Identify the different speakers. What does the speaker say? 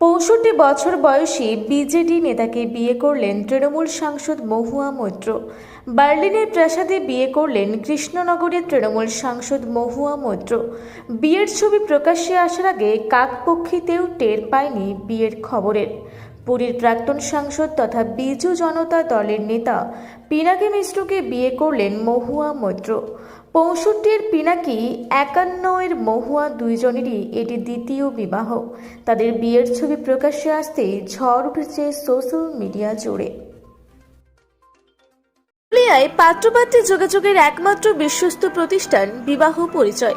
Speaker 1: পঁয়ষট্টি বছর বয়সী বিজেডি নেতাকে বিয়ে করলেন তৃণমূল সাংসদ মহুয়া মৈত্র। বার্লিনের প্রাসাদে বিয়ে করলেন কৃষ্ণনগরের তৃণমূল সাংসদ মহুয়া মৈত্র। বিয়ের ছবি প্রকাশ্যে আসার আগে কাকপক্ষীতেও টের পায়নি বিয়ের খবরের। পুরীর প্রাক্তন সাংসদ তথা বিজু জনতা দলের নেতা পিনাকি মিশ্রকে বিয়ে করলেন মহুয়া মৈত্র। পঁয়ষট্টির পিনাকি একান্নয়ের মহুয়া দুইজনেরই এটি দ্বিতীয় বিবাহ। তাদের বিয়ের ছবি প্রকাশ্যে আসতেই ঝড় উঠেছে সোশ্যাল মিডিয়া জুড়ে। পুরুলিয়ায় পাত্রপাত্রী যোগাযোগের একমাত্র বিশ্বস্ত প্রতিষ্ঠান বিবাহ পরিচয়।